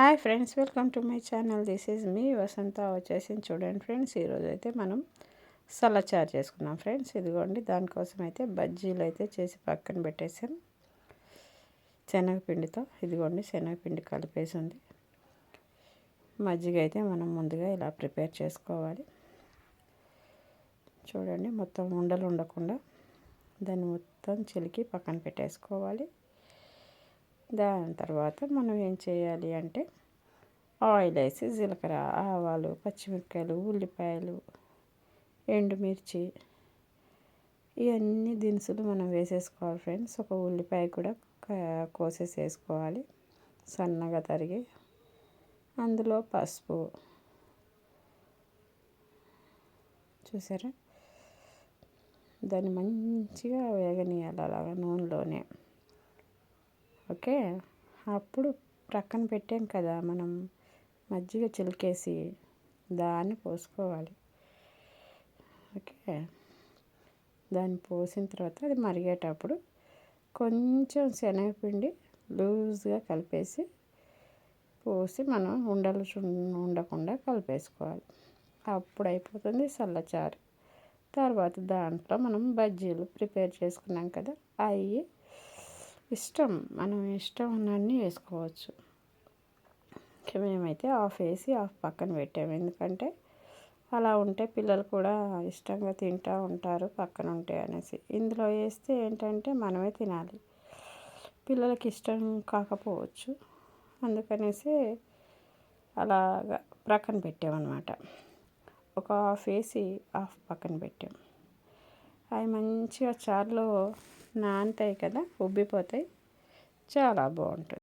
Hi friends welcome to my channel. This is me Vasantha వచ్చేసి చూడండి friends. ఈరోజు అయితే మనం సలచారు చేసుకున్నాం ఫ్రెండ్స్. ఇదిగోండి దానికోసం అయితే బజ్జీలు అయితే చేసి పక్కన పెట్టేసాం. శనగపిండితో ఇదిగోండి శనగపిండి కలిపేసి ఉంది మజ్జిగ అయితే మనం ముందుగా ఇలా ప్రిపేర్ చేసుకోవాలి. చూడండి మొత్తం ఉండలు ఉండకుండా దాన్ని మొత్తం చిలికి పక్కన పెట్టేసుకోవాలి. దాని తర్వాత మనం ఏం చేయాలి అంటే ఆయిల్ వేసి జీలకర్ర ఆవాలు పచ్చిమిరపకాయలు ఉల్లిపాయలు ఎండుమిర్చి ఇవన్నీ దినుసులు మనం వేసేసుకోవాలి ఫ్రెండ్స్. ఒక ఉల్లిపాయ కూడా కోసేసి వేసుకోవాలి సన్నగా తరిగి. అందులో పసుపు చూసారా? దాన్ని మంచిగా వేగనీయాలి అలాగా నూనెలోనే. ఓకే? అప్పుడు ప్రక్కన పెట్టాం కదా మనం మజ్జిగ చిలికేసి దాన్ని పోసుకోవాలి. ఓకే? దాన్ని పోసిన తర్వాత అది మరిగేటప్పుడు కొంచెం శనగపిండి లూజ్గా కలిపేసి పోసి మనం ఉండలు ఉండకుండా కలిపేసుకోవాలి. అప్పుడు అయిపోతుంది చల్లచారు తర్వాత దాంట్లో మనం బజ్జీలు ప్రిపేర్ చేసుకున్నాం కదా అవి ఇష్టం. మనం ఇష్టం ఉన్నన్ని వేసుకోవచ్చు. మేమైతే ఆఫ్ వేసి ఆఫ్ పక్కన పెట్టాము. ఎందుకంటే అలా ఉంటే పిల్లలు కూడా ఇష్టంగా తింటూ ఉంటారు పక్కన ఉంటే అనేసి. ఇందులో వేస్తే ఏంటంటే మనమే తినాలి. పిల్లలకి ఇష్టం కాకపోవచ్చు. అందుకనేసి అలాగా ప్రక్కన పెట్టామన్నమాట. ఒక హాఫ్ వేసి హాఫ్ పక్కన పెట్టాం. అవి మంచిగా చారులో నానుతాయి కదా ఉబ్బిపోతాయి. చాలా బాగుంటుంది.